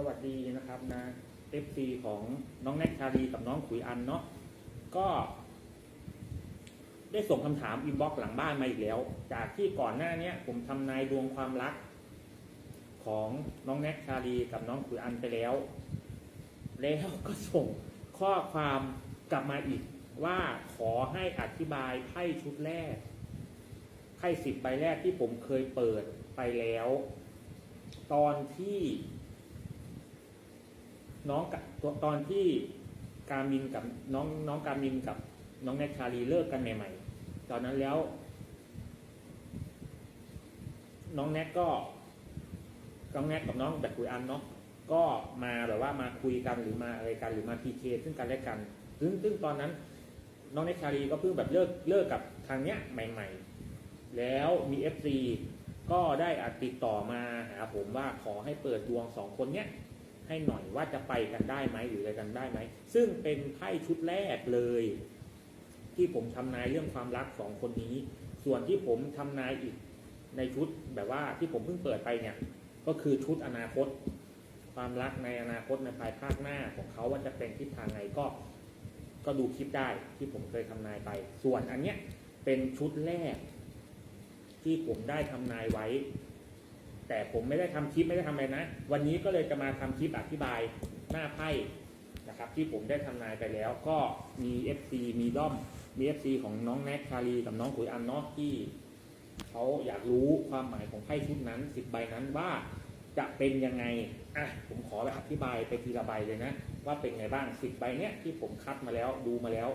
สวัสดีนะครับนะ FC ของน้องแน็กชาลีกับน้องขุยอันเนาะก็ ได้ส่งคำถามอินบ็อกซ์หลังบ้านมาอีกแล้ว จากที่ก่อนหน้าเนี้ยผมทำนายดวงความรัก ของน้องแน็กชาลีกับน้องขุยอันไปแล้ว แล้วก็ส่งข้อความกลับมาอีกว่าขอให้อธิบายไพ่ชุดแรกไพ่สิบใบแรกที่ผมเคยเปิดไปแล้ว ตอนที่ น้องกับตัวตอนที่การมินกับน้องน้องการมินกับน้องแนทชาลีเลิกกันใหม่ ๆ ตอนนั้นแล้ว น้องแนทก็น้องแนทกับน้องแบบคุยอันเนาะก็มาแบบว่ามาคุยกันหรือมาอะไรกันหรือมาพีเคซึ่งกันและกันซึ่งซึ่งตอนนั้น น้องแนทชาลีก็เพิ่งแบบเลิกเลิกกับทางเนี้ยใหม่ ๆ แล้วมีเอฟซีก็ได้อัดติดต่อมาหาผมว่าขอให้เปิดดวงสองคนเนี้ย ให้หน่อยว่าจะไปกันได้ไหมหรืออะไรกันได้ไหม ซึ่งเป็นไพ่ชุดแรกเลย ที่ผมทำนายเรื่องความรักสองคนนี้ ส่วนที่ผมทำนายอีกในชุดแบบว่าที่ผมเพิ่งเปิดไปเนี่ย ก็คือชุดอนาคต ความรักในอนาคตในภายภาคหน้าของเขาว่าจะเป็นทิศทางไหนก็ ก็ดูคลิปได้ที่ผมเคยทำนายไป ส่วนอันเนี้ยเป็นชุดแรก ที่ผมได้ทำนายไว้ แต่ผมไม่ได้ทำคลิปไม่ได้ทำอะไรนะ วันนี้ก็เลยจะมาทำคลิปอธิบายหน้าไพ่นะครับที่ผมได้ทำนายไปแล้วก็มี FC มีด้อมมี FC ของน้องแน็กชาลีกับน้องขุยอันเนอกที่เขาอยากรู้ความหมายของไพ่ชุดนั้นสิบใบนั้นว่าจะเป็นยังไงอะผมขอไปอธิบายไปทีละใบเลยนะ ว่าเป็นไงบ้างสิบใบเนี้ยที่ผมคัดมาแล้วดูมาแล้ว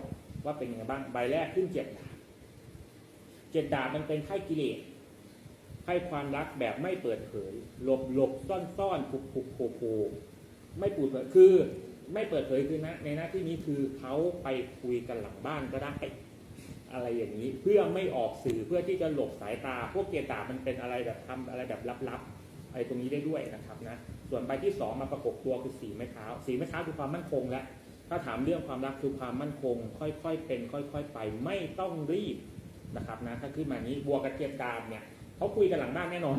ว่าเป็นยังไงบ้างใบแรกขึ้นเจ็ดดาบเจ็ดดาบมันเป็นไพ่กิเลส ให้ความรักแบบไม่เปิดเผย หลบหลบซ่อนซ่อนผูกผูกโผล่โผล่ไม่เปิดเผยคือไม่เปิดเผยคือนะในหน้าที่นี้คือเขาไปคุยกันหลังบ้านก็ได้ อะไรอย่างนี้เพื่อไม่ออกสื่อเพื่อที่จะหลบสายตา พวกเกียร์ตามันเป็นอะไรแบบทำอะไรแบบลับๆอะไรตรงนี้ได้ด้วยนะครับนะส่วนใบที่สองมาประกบตัวคือสีไม้เท้า สีไม้เท้าคือความมั่นคงและ ถ้าถามเรื่องความรักคือความมั่นคง ค่อยๆเป็น ค่อย ๆ ไปไม่ต้องรีบนะครับนะถ้าขึ้นมานี้บัวกับเกียร์ตามเนี่ย เขาคุยกันหลังบ้านแน่นอน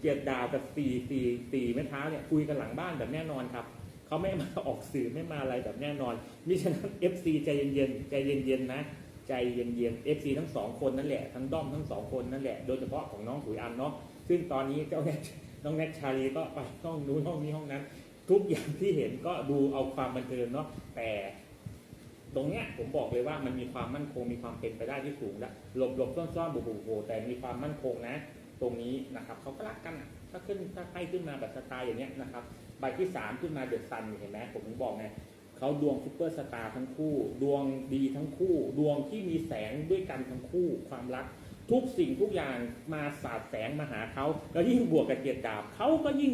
เกียรติดาวกับสี่สี่สี่แม่เท้าเนี่ยคุยกันหลังบ้านแบบแน่นอนครับเขาไม่มาออกสื่อไม่มาอะไรแบบแน่นอนมิฉะนั้น FC ใจเย็นๆใจเย็นๆนะใจเย็นๆ FC ทั้งสองคนนั่นแหละทั้งด้อมทั้งสองคนนั่นแหละโดยเฉพาะของน้องขุยอันเนาะซึ่งตอนนี้เจ้าแนทน้องแนทชาลีก็ไปห้องนู้นห้องนี้ห้องนั้น ทุกอย่างที่เห็นก็ดูเอาความบันเทิงเนาะแต่ ตรงเนี้ยผมบอกเลยว่ามันมีความมั่นคงมีความเป็นไปได้ที่สูงแล้วหลบหลบซ่อนซ่อนบุบบุบโบแต่มีความมั่นคงนะ ตรงนี้นะครับเขาก็รักกันถ้าขึ้นถ้าให้ขึ้นมาแบบสไตล์อย่างเนี้ยนะครับใบที่สามขึ้นมาเดือดซันเห็นไหมผมถึงบอกไงเขาดวงซุปเปอร์สตาร์ทั้งคู่ ดวงดีทั้งคู่ ดวงที่มีแสงด้วยกันทั้งคู่ความรักทุกสิ่งทุกอย่างมาสาดแสงมาหาเขาแล้วยิ่งบวกกับเกียรติดาบเขาก็ยิ่ง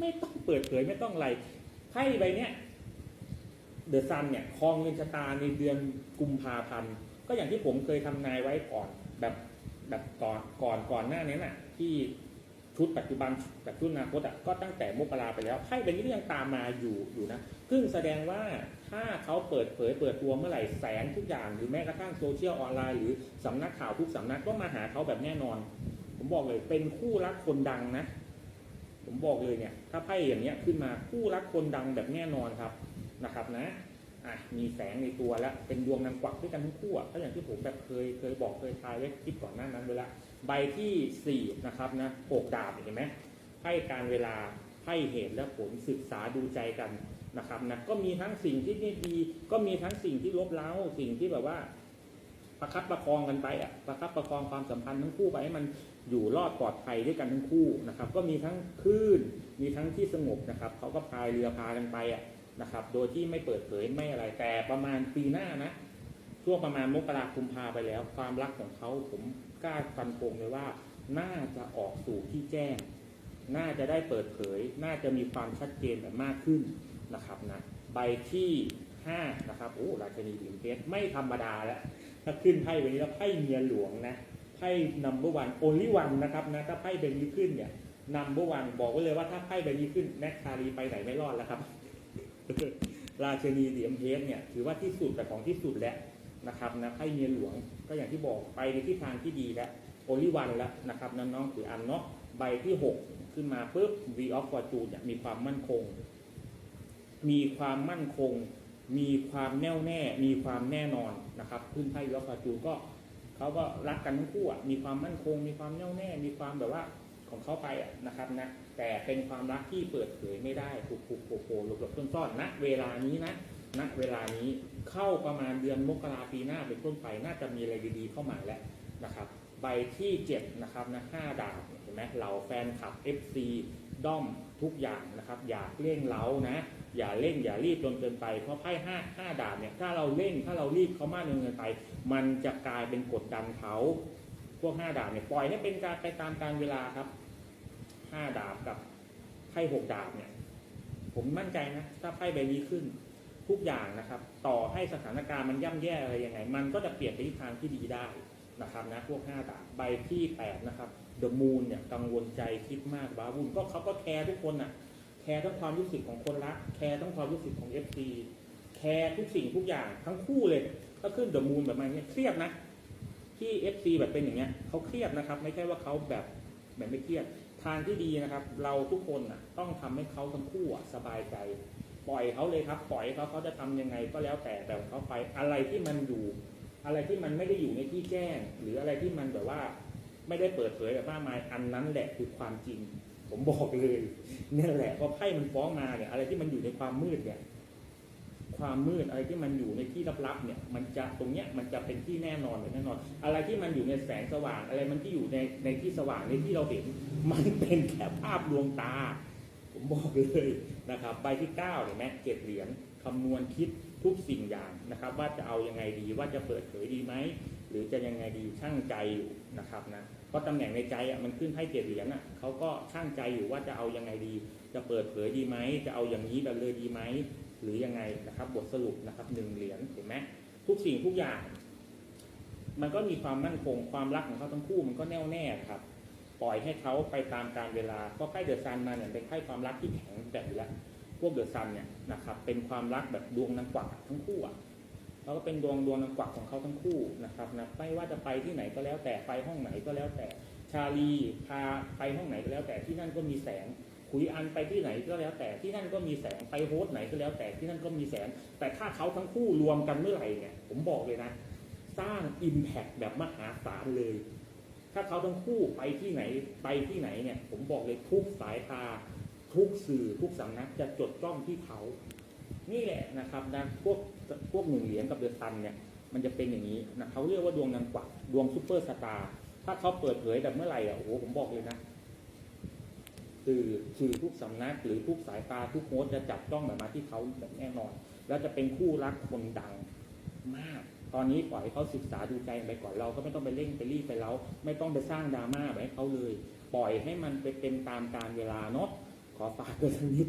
ไม่ต้องเปิดเผยไม่ต้องอะไรไพ่ใบเนี้ย เดอะซันเนี่ยครองเงินชะตาในเดือนกุมภาพันธ์ก็อย่างที่ผมเคยทำนายไว้ก่อนแบบแบบก่อนก่อนก่อนหน้านี้น่ะ ที่ชุดปัจจุบันกับชุดอนาคตอะก็ตั้งแต่มกราไปแล้วไพ่ใบนี้ก็ยังตามมาอยู่อยู่นะซึ่งแสดงว่าถ้าเขาเปิดเผยเปิดตัวเมื่อไหร่แสงทุกอย่าง หรือแม้กระทั่งโซเชียลออนไลน์หรือสำนักข่าวทุกสำนักก็มาหาเขาแบบแน่นอน ผมบอกเลยเป็นคู่รักคนดังนะ ผมบอกเลยเนี่ย ถ้าไพ่อย่างเนี้ยขึ้นมาคู่รักคนดังแบบแน่นอนครับ นะครับนะอะมีแสงในตัวแล้วเป็นดวงนางกวักด้วยกันทั้งคู่ก็อย่างที่ผมแบบเคยเคยบอกเคยทายไว้คลิปก่อนหน้านั้นเวลาใบที่สี่นะครับนะหกดาบเห็นไหมไพ่การเวลาไพ่เหตุและผลศึกษาดูใจกันนะครับนะก็มีทั้งสิ่งที่ไม่ดีก็มีทั้งสิ่งที่ลบเล้าสิ่งที่แบบว่าประคับประคองกันไปอะประคับประคองความสัมพันธ์ทั้งคู่ไปให้มันอยู่รอดปลอดภัยด้วยกันทั้งคู่นะครับ ก็มีทั้งคลื่นมีทั้งที่สงบนะครับเขาก็พายเรือพากันไปอะ นะครับ โดยที่ไม่เปิดเผยไม่อะไรแต่ประมาณปีหน้านะช่วงประมาณมกราคมพาไปแล้ว ความรักของเขาผมกล้าฟันธงเลยว่า น่าจะออกสู่ที่แจ้ง น่าจะได้เปิดเผย น่าจะมีความชัดเจนแบบมากขึ้นนะครับนะใบที่ห้านะครับโอ้ราชนีหลิมเพชรไม่ธรรมดาแล้วถ้าขึ้นไพ่ใบนี้แล้วไพ่เมียหลวงนะไพ่นัมเบอร์วันโอลิวันนะครับนะถ้าไพ่ใบนี้ขึ้นเนี่ยนัมเบอร์วันบอกไว้เลยว่าถ้าไพ่ใบนี้ขึ้นแน็กคารีไปไหนไม่รอดแล้วครับ ราชนีเหลียมเพชรเนี่ยถือว่าที่สุดแต่ของที่สุดแล้วนะครับนะไพ่เมียหลวงก็อย่างที่บอกไปในทิศทางที่ดีแล้วโอลิวันแล้วนะครับน้องๆถืออันเนาะใบที่หกขึ้นมาปุ๊บ V of Fortune เนี่ยมีความมั่นคง มีความมั่นคง มีความแน่วแน่ มีความแน่นอนนะครับขึ้นไพ่ V of Fortune ก็เขาก็รักกันทั้งคู่อะมีความมั่นคง มีความแน่วแน่ มีความแบบว่า ของเขาไปนะครับนะแต่เป็นความรักที่เปิดเผยไม่ได้ถูกผูกโผล่หลบหลบซ่อนๆณเวลานี้นะณเวลานี้เข้าประมาณเดือนมกราปีหน้าเป็นต้นไปน่าจะมีอะไรดีๆเข้ามาแล้วนะครับ ใบที่เจ็ดนะครับนะห้าดาบเห็นไหมเหล่าแฟนคลับ FC ด้อมทุกอย่างนะครับ อย่าเร่งเล้านะ อย่าเร่งอย่ารีบจนเกินไปเพราะไพ่ห้าห้าดาบเนี่ยถ้าเราเร่งถ้าเรารีบเขามากจนเกินไป มันจะกลายเป็นกดดันเขาพวกห้าดาบเนี่ยปล่อยให้เป็นการไปตามการเวลาครับ ห้าดาบกับไพ่หกดาบเนี่ย ผมมั่นใจนะ ถ้าไพ่ใบนี้ขึ้นทุกอย่างนะครับ ต่อให้สถานการณ์มันย่ำแย่อะไรยังไง มันก็จะเปลี่ยนไปทิศทางที่ดีได้นะครับนะพวกห้าดาบใบที่แปดนะครับเดอะมูนเนี่ยกังวลใจคิดมากบ้าวุ่นก็เขาก็แคร์ทุกคนอะ แคร์ทั้งความรู้สึกของคนรักแคร์ทั้งความรู้สึกของ FC แคร์ทุกสิ่งทุกอย่างทั้งคู่เลยก็ขึ้นเดอะมูนแบบนี่ยเครียดนะที่ FC แบบเป็นอย่างเงี้ยเขาเครียดนะครับ ไม่ใช่ว่าเขาแบบแบบไม่เครียด ทางที่ดีนะครับ เราทุกคนอะต้องทำให้เขาทั้งคู่สบายใจ ปล่อยเขาเลยครับ ปล่อยเขาเขาจะทำยังไงก็แล้วแต่แต่ของเขาไปอะไรที่มันอยู่ อะไรที่มันไม่ได้อยู่ในที่แจ้ง หรืออะไรที่มันแบบว่า ไม่ได้เปิดเผยแบบมากมายอันนั้นแหละคือความจริง ผมบอกเลยเนี่ยแหละพอไพ่มันฟ้องมาเนี่ย อะไรที่มันอยู่ในความมืดเนี่ย ความมืดอะไรที่มันอยู่ในที่ลับๆเนี่ยมันจะตรงเนี้ยมันจะเป็นที่แน่นอนเลยแน่นอน อะไรที่มันอยู่ในแสงสว่าง อะไรมันที่อยู่ในในที่สว่างในที่เราเห็น มันเป็นแค่ภาพลวงตา ผมบอกเลยนะครับใบที่เก้าเห็นไหมเจ็ดเหรียญคำนวณคิดทุกสิ่งอย่างนะครับ ว่าจะเอายังไงดีว่าจะเปิดเผยดีไหมหรือจะยังไงดีช่างใจอยู่นะครับนะ เพราะตำแหน่งในใจอะมันขึ้นให้เจ็ดเหรียญอะเขาก็ช่างใจอยู่ว่าจะเอายังไงดี จะเปิดเผยดีไหม จะเอาอย่างนี้แบบเลยดีไหม หรือยังไงนะครับ บทสรุปนะครับหนึ่งเหรียญเห็นไหมทุกสิ่งทุกอย่าง มันก็มีความมั่นคงความรักของเขาทั้งคู่มันก็แน่วแน่ครับ ปล่อยให้เขาไปตามการเวลาเพราะไพ่เดอะซันมาเนี่ยเป็นไพ่ความรักที่แข็งแบบอยู่แล้วพวกเดอะซันเนี่ยนะครับเป็นความรักแบบดวงนางกวักทั้งคู่อะ เขาก็เป็นดวงดวงนางกวักของเขาทั้งคู่นะครับนะไม่ว่าจะไปที่ไหนก็แล้วแต่ไปห้องไหนก็แล้วแต่ ชาลีพาไปห้องไหนก็แล้วแต่ที่นั่นก็มีแสงคุยอันไปที่ไหนก็แล้วแต่ที่นั่นก็มีแสงไปโฮสต์ไหนก็แล้วแต่ที่นั่นก็มีแสง แต่ถ้าเขาทั้งคู่รวมกันเมื่อไหร่เนี่ยผมบอกเลยนะ สร้าง Impact แบบมหาศาลเลย ถ้าเขาทั้งคู่ไปที่ไหนไปที่ไหนเนี่ย ผมบอกเลยทุกสายตาทุกสื่อทุกสำนักจะจดจ้องที่เขา นี่แหละนะครับนะพวกพวกหนึ่งเหรียญกับเดือซันเนี่ยมันจะเป็นอย่างนี้นะเขาเรียกว่าดวงนางกวักดวงซูเปอร์สตาร์ถ้าเขาเปิดเผยแบบเมื่อไหร่อะโอ้โหผมบอกเลยนะสื่อสื่อทุกสำนัก หรือทุกสายตาทุกโฮสจะจับจ้องแบบมาที่เขาแบบแน่นอน แล้วจะเป็นคู่รักคนดังมาก ตอนนี้ปล่อยให้เขาศึกษาดูใจไปก่อนเราก็ไม่ต้องไปเร่งไปรีบไปเล้าไม่ต้องไปสร้างดราม่าไปให้เขาเลย ปล่อยให้มันไปเป็นตามการเวลาเนาะขอฝากกันสักนิด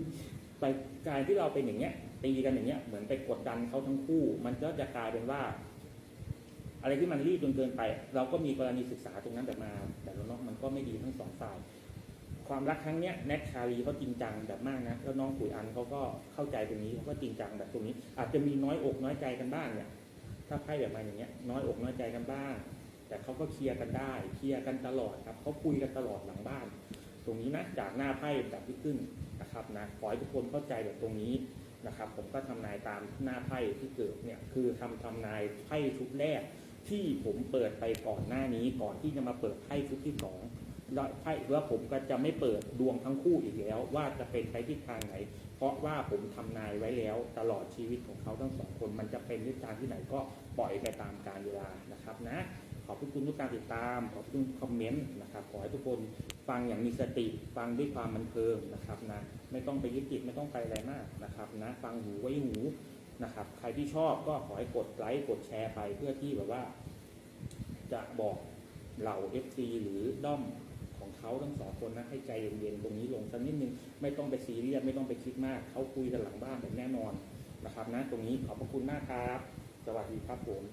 ไปการที่เราเป็นอย่างเงี้ย ตีกันอย่างเงี้ยเหมือนไปกดดันเขาทั้งคู่ มันก็จะกลายเป็นว่า อะไรที่มันรีบจนเกินไป เราก็มีกรณีศึกษาตรงนั้นแบบมา แต่ละเนาะมันก็ไม่ดีทั้งสองฝ่ายความรักครั้งเนี้ยแน็กชาลีเขาจริงจังแบบมากนะแล้วน้องขุยอันเขาก็เข้าใจตรงนี้เขาก็จริงจังแบบตรงนี้ อาจจะมีน้อยอกน้อยใจกันบ้างเนี่ย ถ้าไพ่แบบมาอย่างเงี้ย น้อยอกน้อยใจกันบ้าง แต่เขาก็เคลียร์กันได้ เคลียร์กันตลอดครับเขาคุยกันตลอดหลังบ้าน ตรงนี้นะจากหน้าไพ่แบบที่ขึ้นนะครับนะขอให้ทุกคนเข้าใจแบบตรงนี้ นะครับ ผมก็ทำนายตามหน้าไพ่ที่เกิดเนี่ยคือทำทำนายไพ่ชุดแรก ที่ผมเปิดไปก่อนหน้านี้ก่อนที่จะมาเปิดไพ่ชุดที่สองแล้วไพ่ว่าผมก็จะไม่เปิดดวงทั้งคู่อีกแล้ว ว่าจะเป็นไปทิศทางไหน เพราะว่าผมทำนายไว้แล้วตลอดชีวิตของเขาทั้งสองคน มันจะเป็นทิศทางที่ไหนก็ปล่อยไปตามกาลเวลานะครับนะ อบคุณทุกการติดตาม ขอบคุณคอมเมนต์นะครับขอให้ทุกคนฟังอย่างมีสติ ฟังด้วยความบันเทิงนะครับนะไม่ต้องไปยึดติดไม่ต้องไปอะไรมากนะครับนะฟังหูไว้หูนะครับ ใครที่ชอบก็ขอให้กดไลค์กดแชร์ไปเพื่อที่แบบว่า จะบอกเหล่า FC หรือด้อมของเขาทั้งสองคนนะให้ใจเย็นๆตรงนี้ลงสักนิดนึงไม่ต้องไปซีเรียสไม่ต้องไปคิดมาก เขาคุยกันหลังบ้านแบบแน่นอนนะครับนะตรงนี้ขอบพระคุณมากครับ สวัสดีครับผม